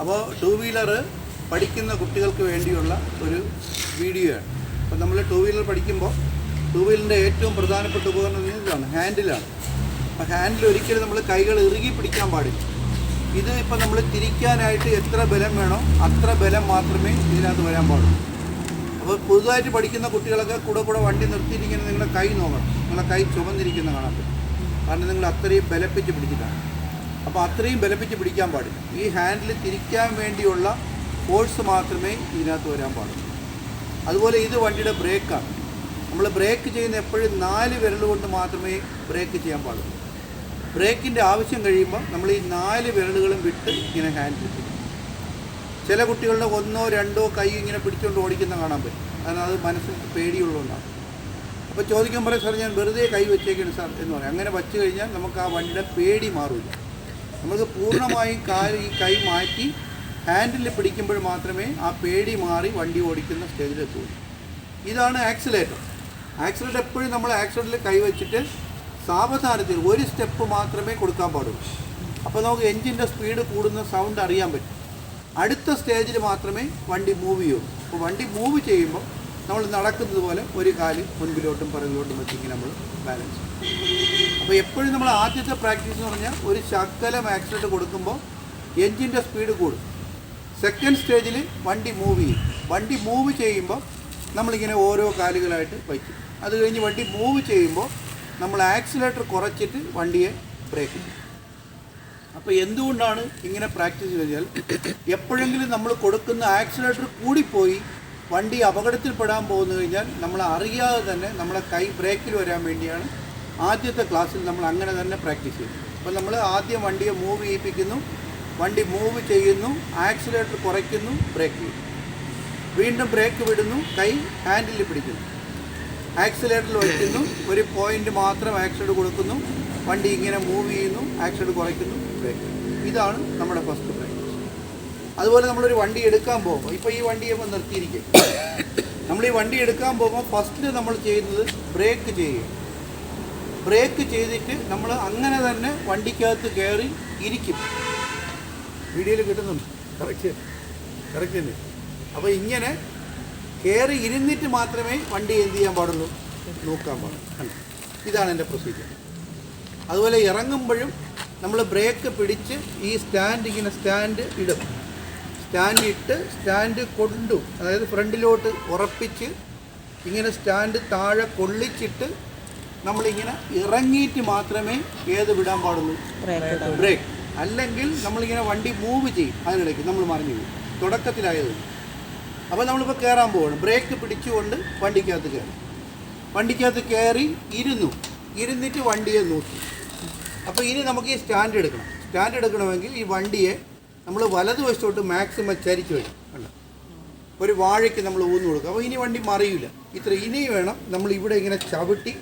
അപ്പോൾ two wheeler പഠിക്കുന്ന കുട്ടികൾക്ക് വേണ്ടിയുള്ള ഒരു വീഡിയോ ആണ്. അപ്പോൾ നമ്മൾ ടു വീലർ പഠിക്കുമ്പോൾ ടു വീലറിന്റെ ഏറ്റവും പ്രധാനപ്പെട്ട ഉപകരണം ഇതാണ് ഹാൻഡിലാണ് അപ്പോൾ ഹാൻഡിൽ ഒരിക്കലും നമ്മൾ കൈകൾ ഇറുകി പിടിക്കാൻ പാടില്ല. ഇത് ഇപ്പം നമ്മൾ തിരിക്കാനായിട്ട് എത്ര ബലം വേണോ അത്ര ബലം മാത്രമേ ഇതിനകത്ത് വരാൻ പാടുള്ളൂ. അപ്പോൾ പുതുതായിട്ട് പഠിക്കുന്ന കുട്ടികളൊക്കെ കൂടെ കൂടെ വണ്ടി നിർത്തിയിരിക്കുന്ന നിങ്ങളുടെ കൈ നോക്കണം. നിങ്ങളുടെ കൈ ചുമന്നിരിക്കുന്ന കാണാൻ പറ്റും. കാരണം നിങ്ങൾ അത്രയും ബലപ്പിച്ച് പിടിച്ചിട്ടാണ്. അപ്പോൾ അത്രയും ബലപ്പിച്ച് പിടിക്കാൻ പാടില്ല. ഈ ഹാൻഡിൽ തിരിക്കാൻ വേണ്ടിയുള്ള ഫോഴ്സ് മാത്രമേ ഇതിനകത്ത് വരാൻ പാടുള്ളൂ. അതുപോലെ ഇത് വണ്ടിയുടെ ബ്രേക്കാണ് നമ്മൾ ബ്രേക്ക് ചെയ്യുന്ന എപ്പോഴും നാല് വിരൽ കൊണ്ട് മാത്രമേ ബ്രേക്ക് ചെയ്യാൻ പാടുള്ളൂ. ബ്രേക്കിന്റെ ആവശ്യം കഴിയുമ്പോൾ നമ്മൾ ഈ നാല് വിരലുകളും വിട്ട് ഇങ്ങനെ ഹാൻഡിൽ ചെയ്യും. ചില കുട്ടികളുടെ ഒന്നോ രണ്ടോ കൈ ഇങ്ങനെ പിടിച്ചുകൊണ്ട് ഓടിക്കുന്ന കാണാൻ പറ്റും. കാരണം അത് മനസ്സിൽ പേടിയുള്ളതുകൊണ്ടാണ്. അപ്പോൾ ചോദിക്കാൻ പറയും സാർ ഞാൻ വെറുതെ കൈ വെച്ചേക്കാണ് സാർ എന്ന് പറയും. അങ്ങനെ വച്ച് കഴിഞ്ഞാൽ നമുക്ക് ആ വണ്ടിയുടെ പേടി മാറില്ല നമുക്ക് പൂർണമായും കാൽ ഈ കൈ മാറ്റി ഹാൻഡിൽ പിടിക്കുമ്പോൾ മാത്രമേ ആ പേടി മാറി വണ്ടി ഓടിക്കുന്ന സ്റ്റേജിലെത്തുള്ളൂ ഇതാണ് ആക്സിലേറ്റർ. ആക്സിലേറ്റർ എപ്പോഴും നമ്മൾ ആക്സിലേറ്ററിൽ കൈ വെച്ചിട്ട് സാവധാനത്തിൽ ഒരു സ്റ്റെപ്പ് മാത്രമേ കൊടുക്കാൻ പാടുള്ളൂ. അപ്പോൾ നമുക്ക് എൻജിന്റെ സ്പീഡ് കൂടുന്ന സൗണ്ട് അറിയാൻ പറ്റും. അടുത്ത സ്റ്റേജിൽ മാത്രമേ വണ്ടി മൂവ് ചെയ്യുള്ളൂ. അപ്പോൾ വണ്ടി മൂവ് ചെയ്യുമ്പോൾ നമ്മൾ നടക്കുന്നത് പോലെ ഒരു കാൽ മുൻപിലോട്ടും പിറകിലോട്ടും വെച്ചിങ്ങനെ നമ്മൾ ബാലൻസ് അപ്പോൾ എപ്പോഴും നമ്മൾ ആദ്യത്തെ പ്രാക്ടീസ് എന്ന് പറഞ്ഞാൽ ഒരു ശക്കലം ആക്സിഡന്റ് കൊടുക്കുമ്പോൾ എൻജിന്റെ സ്പീഡ് കൂടും. സെക്കൻഡ് സ്റ്റേജിൽ വണ്ടി മൂവ് ചെയ്യും. വണ്ടി മൂവ് ചെയ്യുമ്പോൾ നമ്മളിങ്ങനെ ഓരോ കാലുകളായിട്ട് വയ്ക്കും. അത് കഴിഞ്ഞ് വണ്ടി മൂവ് ചെയ്യുമ്പോൾ നമ്മൾ ആക്സിലേറ്റർ കുറച്ചിട്ട് വണ്ടിയെ ബ്രേക്ക് ചെയ്യും. അപ്പോൾ എന്തുകൊണ്ടാണ് ഇങ്ങനെ പ്രാക്ടീസ് ചെയ്താൽ എപ്പോഴെങ്കിലും നമ്മൾ കൊടുക്കുന്ന ആക്സിലേറ്റർ കൂടിപ്പോയി വണ്ടി അപകടത്തിൽപ്പെടാൻ പോകുന്നു കഴിഞ്ഞാൽ നമ്മൾ അറിയാതെ തന്നെ നമ്മളെ കൈ ബ്രേക്കിൽ വരാൻ വേണ്ടിയാണ് ആദ്യത്തെ ക്ലാസ്സിൽ നമ്മൾ അങ്ങനെ തന്നെ പ്രാക്ടീസ് ചെയ്യുന്നത് അപ്പോൾ നമ്മൾ ആദ്യം വണ്ടിയെ മൂവ് ചെയ്യിപ്പിക്കുന്നു വണ്ടി മൂവ് ചെയ്യുന്നു ആക്സിലേറ്റർ കുറയ്ക്കുന്നു ബ്രേക്ക് ചെയ്യുന്നു വീണ്ടും ബ്രേക്ക് വിടുന്നു കൈ ഹാൻഡിൽ പിടിക്കുന്നു. ആക്സിലേറ്ററിൽ വയ്ക്കുന്നു ഒരു പോയിന്റ് മാത്രം ആക്സിഡ് കൊടുക്കുന്നു വണ്ടി ഇങ്ങനെ മൂവ് ചെയ്യുന്നു ആക്സിഡ് കുറയ്ക്കുന്നു ബ്രേക്ക് ഇതാണ് നമ്മുടെ ഫസ്റ്റ് പ്രാക്ടീസ്. അതുപോലെ നമ്മളൊരു വണ്ടി എടുക്കാൻ പോകുമ്പോൾ ഇപ്പോൾ ഈ വണ്ടി ഇപ്പോൾ നിർത്തിയിരിക്കും. നമ്മൾ ഈ വണ്ടി എടുക്കാൻ പോകുമ്പോൾ ഫസ്റ്റ് നമ്മൾ ചെയ്യുന്നത് ബ്രേക്ക് ചെയ്യുക. ബ്രേക്ക് ചെയ്തിട്ട് നമ്മൾ അങ്ങനെ തന്നെ വണ്ടിക്കകത്ത് കയറി ഇരിക്കും. വീഡിയോയിൽ കിട്ടുന്നുണ്ട്. കറക്റ്റ് കറക്റ്റ് തന്നെ അപ്പോൾ ഇങ്ങനെ കയറി ഇരുന്നിട്ട് മാത്രമേ വണ്ടി എന്ത് ചെയ്യാൻ പാടുള്ളൂ? നോക്കാൻ പാടുള്ളൂ? ഇതാണ് എന്റെ പ്രൊസീജിയർ അതുപോലെ ഇറങ്ങുമ്പോഴും നമ്മൾ ബ്രേക്ക് പിടിച്ച് ഈ സ്റ്റാൻഡ് ഇങ്ങനെ സ്റ്റാൻഡ് ഇടും. സ്റ്റാൻഡ് ഇട്ട് സ്റ്റാൻഡ് കൊണ്ടു അതായത് ഫ്രണ്ടിലോട്ട് ഉറപ്പിച്ച് ഇങ്ങനെ സ്റ്റാൻഡ് താഴെ കൊള്ളിച്ചിട്ട് നമ്മളിങ്ങനെ ഇറങ്ങിയിട്ട് മാത്രമേ ഏത് വിടാൻ പാടുള്ളൂ. ബ്രേക്ക് അല്ലെങ്കിൽ നമ്മളിങ്ങനെ വണ്ടി മൂവ് ചെയ്യും. അതിനിടയ്ക്ക് നമ്മൾ മറിഞ്ഞു പോകും തുടക്കത്തിലായത്. അപ്പോൾ നമ്മളിപ്പോൾ കയറാൻ പോവാണ്. ബ്രേക്ക് പിടിച്ചുകൊണ്ട് വണ്ടിക്കകത്ത് കയറി വണ്ടിക്കകത്ത് കയറി ഇരുന്നു. ഇരുന്നിട്ട് വണ്ടിയെ നോക്കി. അപ്പോൾ ഇനി നമുക്ക് ഈ സ്റ്റാൻഡ് എടുക്കണം. സ്റ്റാൻഡ് എടുക്കണമെങ്കിൽ ഈ വണ്ടിയെ നമ്മൾ വലതുവശത്തോട്ട് മാക്സിമം ചരിച്ച് വരും കണ്ടോ? ഒരു വാഴയ്ക്ക് നമ്മൾ ഊന്നു കൊടുക്കുക അപ്പോൾ ഇനി വണ്ടി മറിയില്ല ഇത്ര ഇനി വേണം നമ്മൾ ഇവിടെ ഇങ്ങനെ ചവിട്ടി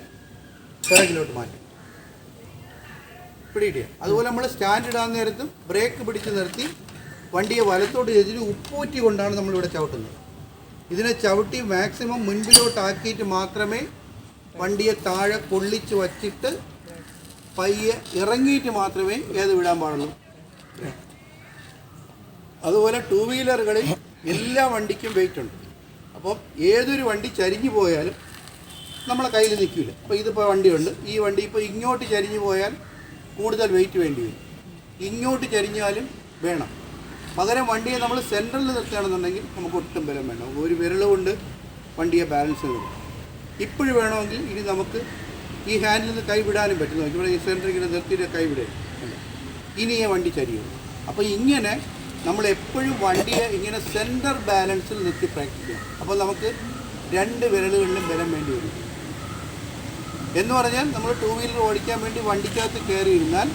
പിറകിലോട്ട് മാറ്റും. പിടിയിടുക. അതുപോലെ നമ്മൾ സ്റ്റാൻഡ് ഇടാൻ നേരത്തും ബ്രേക്ക് പിടിച്ച് നിർത്തി വണ്ടിയെ വലത്തോട്ട് ചെയ്തിട്ട് ഉപ്പൂറ്റി കൊണ്ടാണ് നമ്മളിവിടെ ചവിട്ടുന്നത്. ഇതിനെ ചവിട്ടി മാക്സിമം മുൻപിലോട്ടാക്കിയിട്ട് മാത്രമേ വണ്ടിയെ താഴെ കൊള്ളിച്ച് വച്ചിട്ട് പയ്യെ ഇറങ്ങിയിട്ട് മാത്രമേ ഏത് വിടാൻ പാടുള്ളൂ? അതുപോലെ ടൂ വീലറുകളിൽ എല്ലാ വണ്ടിക്കും വെയിറ്റ് ഉണ്ട്. അപ്പോൾ ഏതൊരു വണ്ടി ചരിഞ്ഞു പോയാലും നമ്മളെ കയ്യിൽ നിൽക്കില്ല. അപ്പോൾ ഇതിപ്പോൾ വണ്ടിയുണ്ട്. ഈ വണ്ടി ഇപ്പോൾ ഇങ്ങോട്ട് ചരിഞ്ഞു പോയാൽ കൂടുതൽ വെയിറ്റ് വേണ്ടി വരും. ഇങ്ങോട്ട് ചരിഞ്ഞാലും വേണം. പകരം വണ്ടിയെ നമ്മൾ സെൻട്രലിൽ നിർത്തുകയാണെന്നുണ്ടെങ്കിൽ നമുക്ക് ഒട്ടും ബലം വേണം ഒരു വിരൽ കൊണ്ട് വണ്ടിയെ ബാലൻസ് ചെയ്ത് ഇപ്പോഴും വേണമെങ്കിൽ ഇനി നമുക്ക് ഈ ഹാൻഡിൽ നിന്ന് കൈ വിടാനും പറ്റും. ഇവിടെ ഈ സെന്റർ ഇങ്ങനെ നിർത്തിയിട്ട് കൈ വിടുക ഇനി ഈ വണ്ടി ചരിയും അപ്പോൾ ഇങ്ങനെ നമ്മൾ എപ്പോഴും വണ്ടിയെ ഇങ്ങനെ സെന്റർ ബാലൻസിൽ നിർത്തി പ്രാക്ടീസ് ചെയ്യണം അപ്പോൾ നമുക്ക് രണ്ട് വിരലുകളിലും ബലം വേണ്ടി വരും. എന്ന് പറഞ്ഞാൽ നമ്മൾ ടൂ വീലർ ഓടിക്കാൻ വേണ്ടി വണ്ടിക്കകത്ത് കയറി ഇരുന്നാൽ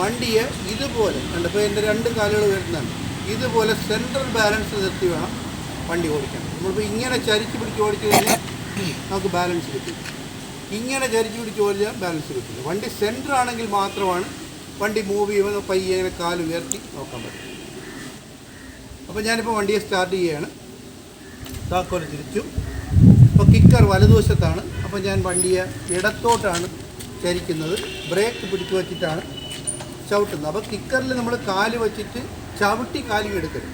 വണ്ടിയെ ഇതുപോലെ കണ്ടപ്പോൾ എന്റെ രണ്ട് കാലുകൾ വരുന്നതാണ് ഇതുപോലെ സെൻട്രൽ ബാലൻസ് നിർത്തി വേണം വണ്ടി ഓടിക്കാൻ. നമ്മളിപ്പോൾ ഇങ്ങനെ ചരിച്ച് പിടിച്ച് ഓടിച്ചു കഴിഞ്ഞാൽ നമുക്ക് ബാലൻസ് കിട്ടും. ഇങ്ങനെ ചരിച്ച് പിടിച്ച് ഓടിച്ചാൽ ബാലൻസ് കിട്ടില്ല വണ്ടി സെന്റർ ആണെങ്കിൽ മാത്രമാണ് വണ്ടി മൂവ് ചെയ്യുമ്പോൾ പയ്യെ കാൽ ഉയർത്തി നോക്കാൻ പറ്റും. അപ്പോൾ ഞാനിപ്പോൾ വണ്ടിയെ സ്റ്റാർട്ട് ചെയ്യുകയാണ് താക്കോൽ തിരിച്ചു. അപ്പോൾ കിക്കർ വലതുവശത്താണ്. അപ്പോൾ ഞാൻ വണ്ടിയെ ഇടത്തോട്ടാണ് ചരിക്കുന്നത്. ബ്രേക്ക് പിടിച്ചു വച്ചിട്ടാണ് ചവിട്ടുന്നത്. അപ്പോൾ കിക്കറിൽ നമ്മൾ കാൽ വച്ചിട്ട് ചവിട്ടി കാലി എടുക്കരുത്.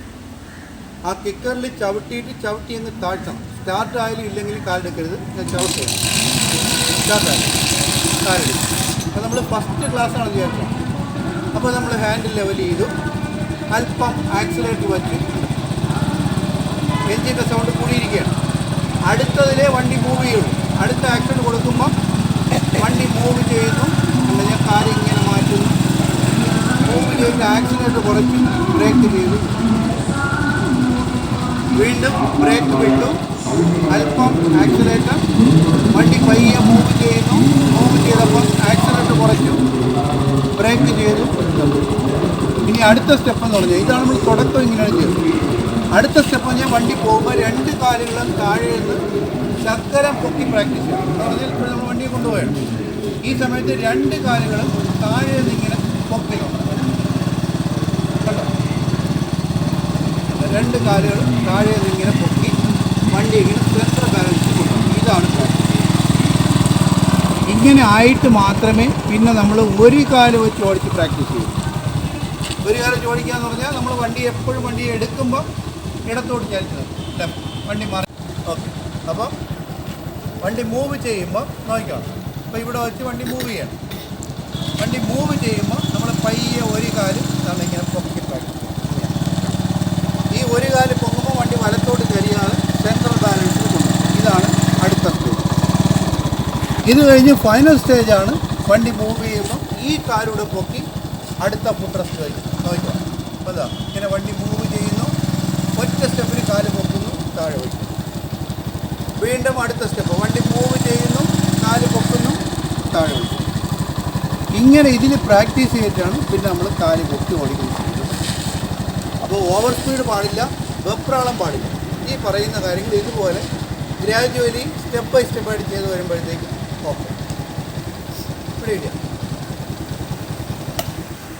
ആ കിക്കറിൽ ചവിട്ടിയിട്ട് ചവിട്ടി അങ്ങ് താഴ്ത്തണം. സ്റ്റാർട്ട് ആയാലും ഇല്ലെങ്കിൽ കാലെടുക്കരുത് ഞാൻ ചവിട്ടുക സ്റ്റാർട്ടായാലും കാലെടുക്കും അപ്പോൾ നമ്മൾ ഫസ്റ്റ് ക്ലാസ്സാണ് വിചാരിച്ചത് അപ്പോൾ നമ്മൾ ഹാൻഡിൽ ലെവൽ ചെയ്തു. അല്പം ആക്സിലേറ്റ് വച്ച് എഞ്ചിന്റെ സൗണ്ട് കൂടിയിരിക്കുകയാണ്. അടുത്തതിലേ വണ്ടി മൂവ് ചെയ്യുള്ളൂ. അടുത്ത ആക്സിഡന്റ് കൊടുക്കുമ്പോൾ വണ്ടി മൂവ് ചെയ്യുന്നു അല്ലെങ്കിൽ കാൽ ഇങ്ങനെ മാറ്റുന്നു. മൂവ് ചെയ്ത് ആക്സിലേറ്റർ കുറച്ച് ബ്രേക്ക് ചെയ്തു. വീണ്ടും ബ്രേക്ക് വിട്ടു. അല്പം ആക്സിലേറ്റർ വണ്ടി പയ്യെ മൂവ് ചെയ്തപ്പോൾ ആക്സിലേറ്റർ കുറച്ചു ബ്രേക്ക് ചെയ്തു ഇനി അടുത്ത സ്റ്റെപ്പ് എന്ന് പറഞ്ഞാൽ ഇതാണ് നമ്മൾ തുടക്കം ഇങ്ങനെയാണ് ചെയ്യുന്നത്. അടുത്ത സ്റ്റെപ്പ് ഞാൻ വണ്ടി പോകുമ്പോൾ രണ്ട് കാലുകളും താഴെ നിന്ന് ശർക്കര പൊക്കി പ്രാക്ടീസ് ചെയ്യണം എന്ന് പറഞ്ഞാൽ ഇപ്പോൾ നമ്മൾ വണ്ടിയെ കൊണ്ടുപോയാണ് ഈ സമയത്ത് രണ്ട് കാലുകളും താഴെ നിന്ന് ഇങ്ങനെ പൊക്കി കണ്ടോ രണ്ട് കാലുകളും താഴെ നിന്ന് ഇങ്ങനെ പൊക്കി വണ്ടി ഇങ്ങനെ സെൻട്രൽ ബാലൻസ് ഇതാണ് ഇങ്ങനെ ആയിട്ട് മാത്രമേ പിന്നെ നമ്മൾ ഒരു കാൽ വെച്ച് ഓടിച്ച് പ്രാക്ടീസ് ചെയ്യൂ. ഒരു കാലം ചോദിക്കുക എന്ന് പറഞ്ഞാൽ നമ്മൾ വണ്ടി എപ്പോഴും വണ്ടി എടുക്കുമ്പോൾ ഇടത്തോട്ട് ചലിച്ചത് ലെഫ്റ്റ് വണ്ടി മാറി. ഓക്കെ അപ്പോൾ വണ്ടി മൂവ് ചെയ്യുമ്പോൾ നോക്കണം അപ്പോൾ ഇവിടെ വെച്ച് വണ്ടി മൂവ് ചെയ്യണം. വണ്ടി മൂവ് ചെയ്യുമ്പോൾ നമ്മൾ പയ്യെ ഒരു കാൽ നമ്മളിങ്ങനെ പൊക്കി ചെയ്യണം ഈ ഒരു കാൽ പൊങ്ങുമ്പോൾ വണ്ടി വലത്തോട്ട് ചരിയാതെ സെൻട്രൽ കൊണ്ടുപോകും ഇതാണ് അടുത്ത സ്റ്റേജ് ഇത് കഴിഞ്ഞ് ഫൈനൽ സ്റ്റേജാണ് വണ്ടി മൂവ് ചെയ്യുമ്പോൾ ഈ കാലൂടെ പൊക്കി അടുത്ത ഫുഡ് നോക്കുക ഇതാ ഇങ്ങനെ വണ്ടി മൂവ് ചെയ്യുന്നു. ഒറ്റ സ്റ്റെപ്പിന് കാൽ പൊക്കുന്നു താഴെ വയ്ക്കുന്നു. വീണ്ടും അടുത്ത സ്റ്റെപ്പ് വണ്ടി മൂവ് ചെയ്യുന്നു കാൽ പൊക്കുന്നു താഴെ വയ്ക്കുന്നു. ഇങ്ങനെ ഇതിൽ പ്രാക്ടീസ് ചെയ്തിട്ടാണ് പിന്നെ നമ്മൾ കാൽ പൊക്കി ഓടിക്കുന്നത്. അപ്പോൾ ഓവർ സ്പീഡ് പാടില്ല വെപ്രാളം പാടില്ല. ഈ പറയുന്ന കാര്യങ്ങൾ ഇതുപോലെ ഗ്രാജുവലി സ്റ്റെപ്പ് ബൈ സ്റ്റെപ്പായിട്ട് ചെയ്ത് വരുമ്പോഴത്തേക്കും ഓക്കെ ഇവിടെ